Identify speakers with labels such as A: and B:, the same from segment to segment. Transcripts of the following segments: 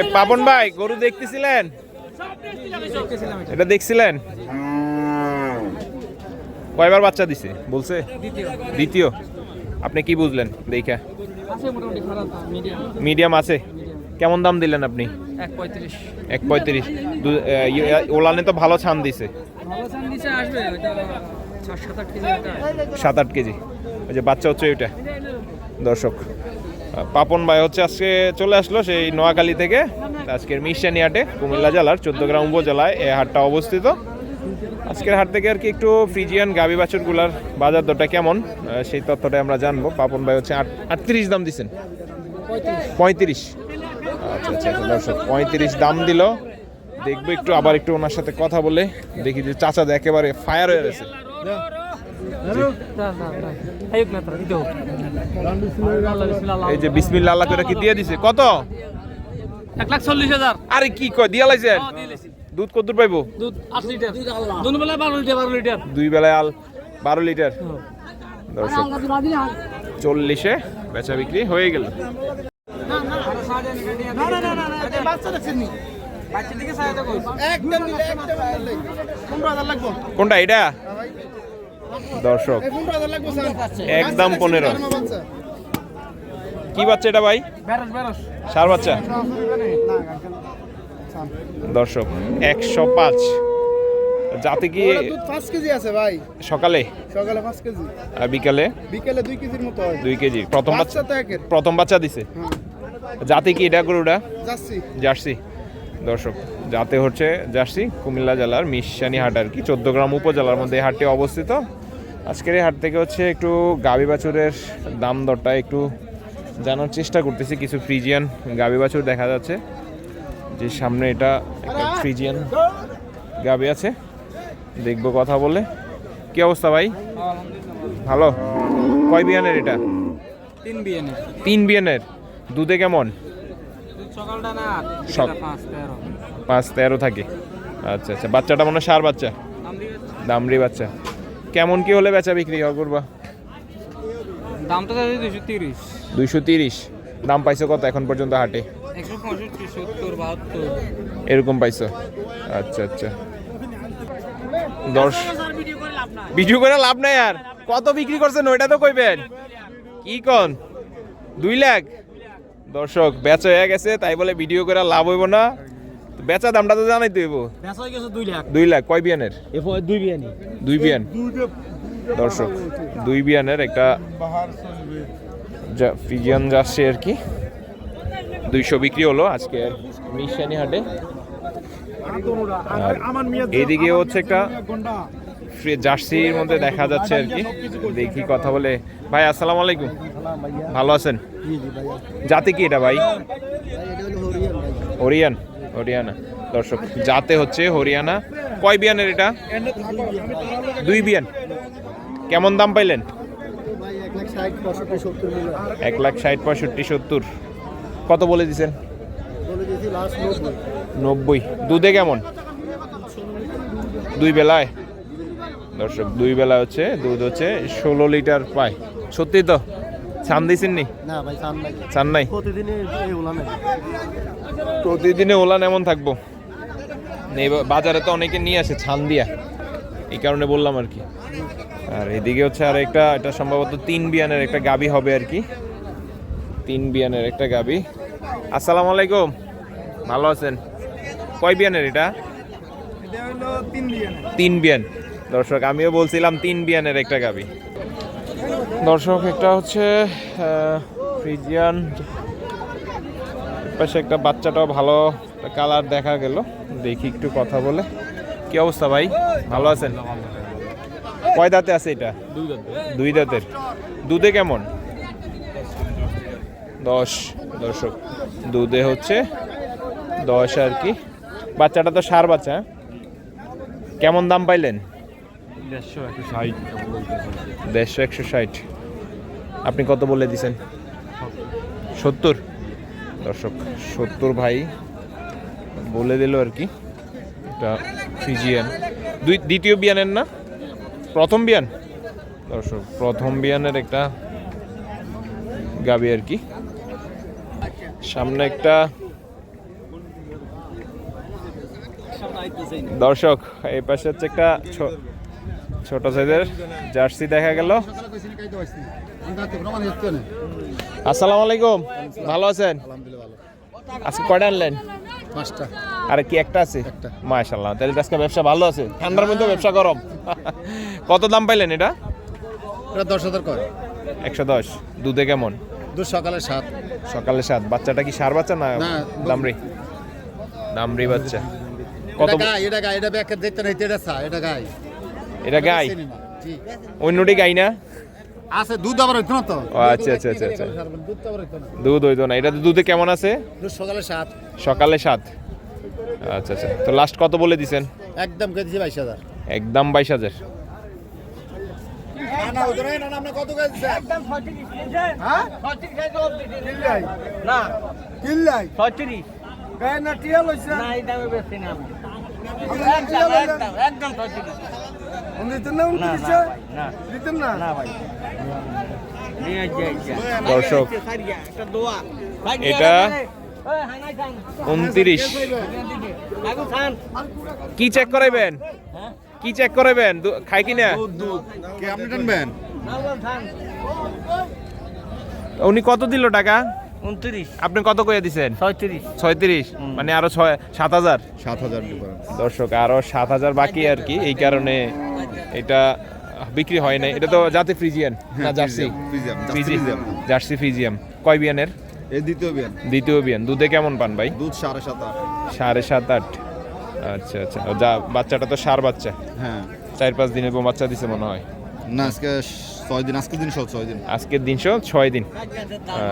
A: এ পাপন ভাই গরু দেখতেছিলেন? এটা দেখছিলেন? কয়বার বাচ্চা দিছে? বলছে? দ্বিতীয়। আপনি কি বুঝলেন? দেখা।
B: মিডিয়াম
A: আছে। কেমন দাম দিলেন আপনি?
B: এক পঁয়ত্রিশ।
A: ইয়ে, ওলানে তো ভালো ছান দিছে।
B: সাত আট কেজি।
A: ওই যে বাচ্চা হচ্ছে ওইটা। দর্শক পাপন ভাই হচ্ছে আজকে চলে আসলো সেই নোয়াখালী থেকে। আজকের মিশানি হাটে কুমিল্লা জেলার চোদ্দগ্রাম উপজেলায় এই হাটটা অবস্থিত। আজকের হাট থেকে আর কি একটু ফ্রিজিয়ান গাবি বাছুরগুলার বাজার দরটা কেমন? সেই তথ্যটা আমরা জানব। পাপন ভাই হচ্ছে আট আটত্রিশ দাম দিচ্ছেন পঁয়ত্রিশ। আচ্ছা আচ্ছা আচ্ছা, দর্শক পঁয়ত্রিশ দাম দিল। দেখব একটু আবার একটু ওনার সাথে কথা বলে দেখি যে চাচা একেবারে ফায়ার হয়ে গেছে। এই যে বিসমিল্লা আল্লাহ করে কি দিয়ে দিছে? কত?
B: এক লাখ চল্লিশ হাজার।
A: আরে কি কয় দিয়া লাইছেন দুধ কত পাইবো?
B: দুধ আট লিটার। দুধ বেলায় বারো লিটার বারো লিটার।
A: দুই বেলায় আল বারো লিটার। দর্শক চল্লিশে বেচা বিক্রি হয়ে গেল। কোনটা এটা? দর্শক একদম পনেরো। কি বাচ্চা এটা ভাই? সার বাচ্চা? দর্শক একশো পাঁচ। যাতে কি
C: পাঁচ কেজি আছে ভাই।
A: সকালে?
C: সকালে পাঁচ কেজি।
A: আর বিকালে?
C: বিকেলে দুই কেজির মতো হয়।
A: দুই কেজি। প্রথম বাচ্চা
C: তো একের।
A: প্রথম বাচ্চা দিছে?
C: হ্যাঁ।
A: জাতি কি এটা গরুটা?
C: যাচ্ছি
A: জার্সি। দর্শক যাতে হচ্ছে জার্সি কুমিল্লা জেলার মিশানি হাট আর কি। চোদ্দ গ্রাম উপজেলার মধ্যে এই হাটটি অবস্থিত। আজকের এই হাট থেকে হচ্ছে একটু গাবি বাছুরের দাম দরটা একটু জানার চেষ্টা করতেছি। কিছু ফ্রিজিয়ান গাবি বাছুর দেখা যাচ্ছে। যে সামনে এটা একটা ফ্রিজিয়ান গাবি আছে। দেখব কথা বলে। কি অবস্থা ভাই? ভালো? কয় বিয়ানের এটা?
B: তিন বিয়ে নেই
A: তিন বিয়ানের। দুধে কেমন? সক-
B: পাঁচ তেরো।
A: থাকে। আচ্ছা আচ্ছা। বাচ্চাটা মনে হয় সার বাচ্চা? দামরি বাচ্চা। কেমন কি হলে বেচা বিক্রি করবা
B: দামটা দুশো তিরিশ।
A: দুইশো তিরিশ। দাম পাইছো কত এখন পর্যন্ত হাটে? এরকম পাইছো? আচ্ছা আচ্ছা। দশ ভিডিও করে লাভ নাই আর। কত বিক্রি করছেন ওইটা তো কইবেন। কি কন? দুই লাখ? দর্শক বেচা হয়ে গেছে তাই বলে ভিডিও করে লাভ হইব না। বেচা দামটা তো জানাই হইব।
B: বেচা হয়ে গেছে দুই লাখ।
A: দুই লাখ কয় বিয়ানের?
B: দুই বিয়ে নেই
A: দুই বিয়ান। দর্শক দুই বিয়ানের একটা যা- ফিজিয়ান যাচ্ছে আর কি। দুইশো বিক্রি হলো আজকে মিশানি হাটে। আর এইদিকে হচ্ছে একটা ফ্রি- জার্সির মধ্যে দেখা যাচ্ছে আর কি। দেখি কথা বলে। ভাই, আসসালামু আলাইকুম। ভালো আছেন? জাতি কি এটা ভাই? হরিয়ান। হরিয়ানা। দর্শক, জাতে হচ্ছে হরিয়ানা। কয় বিয়ানের এটা? দুই বিয়ান। কেমন দাম পাইলেন?
C: এক লাখ ষাট, পঁয়ষট্টি, সত্তর।
A: কত বলে দিছেন?
C: নব্বই।
A: দুধে কেমন? দুই বেলায়? দর্শক দুই বেলা হচ্ছে দুধ হচ্ছে ষোলো লিটার পায়। সত্যি তো? ছান দিছেন নি?
C: না ভাই চান নাই।
A: ছান নাই?
C: প্রতিদিনে
A: ওলান এমন থাকব। বাজারে তো অনেকে নিয়ে আসে ছান দিয়া। এই কারণে বললাম আর কি। আর এদিকে হচ্ছে আর একটা এটা সম্ভবত তিন বিয়ানের একটা গাবি হবে আর কি। তিন বিয়ানের একটা গাবি। আসসালামু আলাইকুম। ভালো আছেন? কয় বিয়ানের এটা?
C: তিন
A: বিয়ান। দর্শক আমিও বলছিলাম তিন বিয়ানের একটা গাবি। দর্শক একটা হচ্ছে ফ্রিজিয়ান। পাশে একটা বাচ্চাটাও ভালো কালার দেখা গেল। দেখি একটু কথা বলে। কি অবস্থা ভাই? ভালো আছেন? কয় দাঁতে আছে এটা? দুই দাঁতের। দুধে কেমন? দশ। দর্শক দুধে হচ্ছে দশ আর কি। বাচ্চাটা তো সার বাচ্চা হ্যাঁ? কেমন দাম পাইলেন?
B: দেড়শো একশো ষাট।
A: আপনি কত বলে দিছেন? সত্তর। দর্শক, সত্তর ভাই বলে দিল আর কি। এটা ফিজিয়ান। দুই, দ্বিতীয় বিয়ানের না? প্রথম বিয়ান? দর্শক, প্রথম বিয়ানের একটা গাবি আর কি। সামনে একটা দর্শক, এই পাশে হচ্ছে একটা ছোট সাইজের জার্সি দেখা গেল। আসসালামু আলাইকুম। ভালো আছেন? আজকে কয়টা আনলেন?
C: পাঁচটা।
A: আর কি একটা আছে? মাশাল্লাহ তাহলে আজকে ব্যবসা ভালো আছে। ঠান্ডার মধ্যে ব্যবসা গরম। কত দাম পাইলেন এটা?
C: এটা দশ হাজার কয়
A: একশো দশ। দুধে কেমন?
C: দুধ সকালে সাত।
A: সকালে সাত। বাচ্চাটা কি সার বাচ্চা না
C: না,
A: দামরি দামরি বাচ্চা। কত
C: এটা গাই এটা দেখতে নাই এটা চা এটা গাই।
A: এটা গাই? অন্যটি গাই না?
C: আছে দুধ আবার হইতো না তো?
A: ও, আচ্ছা, আচ্ছা, আচ্ছা, আচ্ছা।
C: দুধ তো হইতো না।
A: দুধ হইতো না। এটা তো দুধে কেমন আছে?
C: সকালে সাত।
A: সকালে সাত। আচ্ছা আচ্ছা। তো লাস্ট কত বলে দিছেন?
C: একদম কে দিছি বাইশ হাজার।
A: একদম বাইশ হাজার।
C: না
B: একদম
A: দর্শক।
B: একটা দোয়া ভাই,
A: এটা। উনত্রিশ কি চেক করাইবেন কি চেক করাইবেন খাই কি না
C: কে আপনি টানবেন
B: আগু খান
A: উনি কত দিল টাকা
B: উনত্রিশ
A: আপনি কত কইয়া দিছেন
B: ছয়ত্রিশ
A: ছয়ত্রিশ মানে আরও ছয় সাত হাজার
C: সাত হাজার
A: দর্শক আরও সাত হাজার বাকি আর কি এই কারণে এটা বিক্রি হয় না এটা তো জাতি ফ্রিজিয়ান না জার্সি?
C: ফ্রিজিয়াম
A: ফ্রিজিয়াম জার্সি ফ্রিজিয়াম। কয় বিয়ানের?
C: এই দ্বিতীয় বিয়ান।
A: দ্বিতীয় বিয়ান। দুধে কেমন পান ভাই?
C: দুধ সাড়ে সাত আট।
A: সাড়ে সাত আট। আচ্ছা আচ্ছা। যা বাচ্চাটা তো সার বাচ্চা।
C: হ্যাঁ।
A: চার পাঁচ দিনের পর বাচ্চা দিছে মনে হয়।
C: না আজকে ছয় দিন আজকে দিন সব ছয় দিন।
A: আজকের দিনশো ছয় দিন।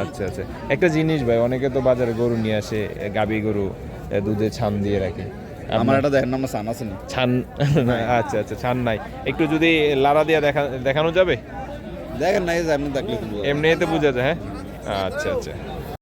A: আচ্ছা আচ্ছা। একটা জিনিস ভাই অনেকে তো বাজারে গরু নিয়ে আসে গাভী গরু দুধে ছান দিয়ে রাখে।
C: আমার এটা দেখেন আমরা ছান আছে না।
A: ছান আচ্ছা আচ্ছা ছান নাই। একটু যদি লারা দিয়া দেখা দেখানো যাবে?
C: দেখেন নাই আপনি দেখলে
A: এমনিতে বোঝা যায় হ্যাঁ? আচ্ছা আচ্ছা।